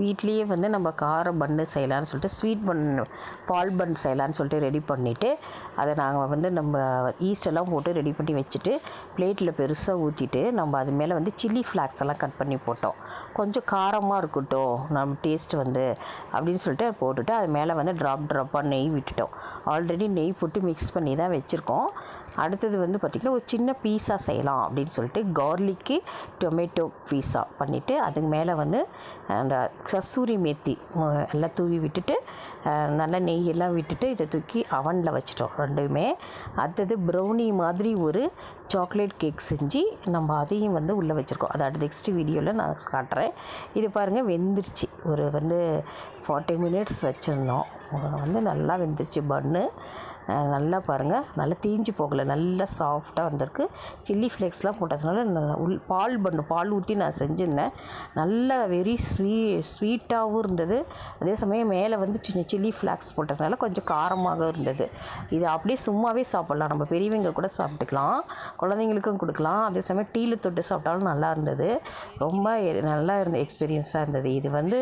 வீட்லேயே வந்து நம்ம கார பன்னு செய்யலான்னு சொல்லிட்டு ஸ்வீட் பன் பால் பன் செய்யலான்னு சொல்லிட்டு ரெடி பண்ணிவிட்டு அதை நாங்கள் வந்து நம்ம ஈஸ்டெல்லாம் போட்டு ரெடி பண்ணி வச்சுட்டு பிளேட்டில் பெருசாக ஊற்றிட்டு நம்ம அது மேலே வந்து சில்லி ஃப்ளாக்ஸ் எல்லாம் கட் பண்ணி போட்டோம். கொஞ்சம் காரமாக இருக்கட்டும் நம்ம டேஸ்ட் வந்து அப்படின்னு சொல்லிட்டு போட்டுட்டு அது மேலே வந்து ட்ராப் ட்ராப்பாக நெய் விட்டுட்டோம். ஆல்ரெடி நெய் போட்டு மிக்ஸ் பண்ணி தான் வச்சுருக்கோம். அடுத்தது வந்து பார்த்திங்கன்னா ஒரு சின்ன பீஸா செய்யலாம் அப்படின்னு சொல்லிட்டு கார்லிக்கு டொமேட்டோ பீஸா பண்ணிவிட்டு அதுக்கு மேலே வந்து அந்த கஸ்தூரி மேத்தி எல்லாம் தூவி விட்டுட்டு நல்லா நெய் எல்லாம் விட்டுட்டு இதை தூக்கி அவனில் வச்சிட்டோம் ரெண்டுமே. அடுத்தது ப்ரௌனி மாதிரி ஒரு சாக்லேட் கேக் செஞ்சு நம்ம அதையும் வந்து உள்ளே வச்சுருக்கோம். அது அடுத்த நெக்ஸ்ட் வீடியோவில் நான் காட்டுறேன். இது பாருங்கள் வெந்துருச்சு. ஒரு வந்து ஃபார்ட்டி மினிட்ஸ் வச்சுருந்தோம். வந்து நல்லா வெந்துருச்சு பன்னு நல்லா பாருங்கள் நல்லா தீஞ்சு போகலை. நல்லா சாஃப்டாக வந்திருக்கு. சில்லி ஃப்ளேக்ஸ்லாம் போட்டதுனால நல்லா உள் பால் பண்ணு. பால் ஊற்றி நான் செஞ்சுருந்தேன். நல்லா வெரி ஸ்வீ ஸ்வீட்டாகவும் இருந்தது. அதே சமயம் மேலே வந்து சின்ன சில்லி ஃப்ளாக்ஸ் போட்டதுனால கொஞ்சம் காரமாக இருந்தது. இது அப்படியே சும்மாவே சாப்பிட்லாம். நம்ம பெரியவங்க கூட சாப்பிட்டுக்கலாம். குழந்தைங்களுக்கும் கொடுக்கலாம். அதே சமயம் டீயில் தொட்டு சாப்பிட்டாலும் நல்லா இருந்தது. ரொம்ப நல்லா இருந்த எக்ஸ்பீரியன்ஸாக இருந்தது. இது வந்து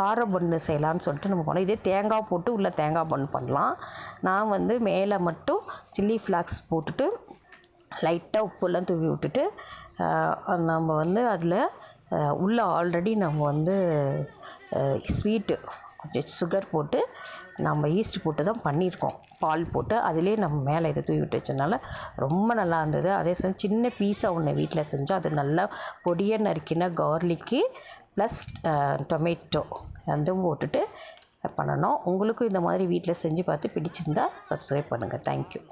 கார பன்னு செய்யலான்னு சொல்லிட்டு நம்ம போனோம். இதே தேங்காய் போட்டு உள்ள தேங்காய் பன் பண்ணலாம். நான் வந்து மேலே மட்டும் சில்லி ஃப்ளாக்ஸ் போட்டுட்டு லைட்டாக உப்புலாம் தூவி விட்டுட்டு நம்ம வந்து அதில் உள்ளே ஆல்ரெடி நம்ம வந்து ஸ்வீட்டு கொஞ்சம் சுகர் போட்டு நம்ம ஈஸ்ட் போட்டு தான் பண்ணியிருக்கோம். பால் போட்டு அதிலே நம்ம மேலே இதை தூவி விட்டு வச்சதுனால ரொம்ப நல்லா இருந்தது. அதே சமயம் சின்ன பீஸாக ஒன்று வீட்டில் செஞ்சோம். அது நல்லா பொடியாக நறுக்கின கார்லிக்கு ப்ளஸ் டொமேட்டோ ரெண்டும் போட்டுட்டு பண்ணணும். உங்களுக்கும் இந்த மாதிரி வீட்டில் செஞ்சு பார்த்து பிடிச்சிருந்தா சப்ஸ்கிரைப் பண்ணுங்கள் தேங்க்யூ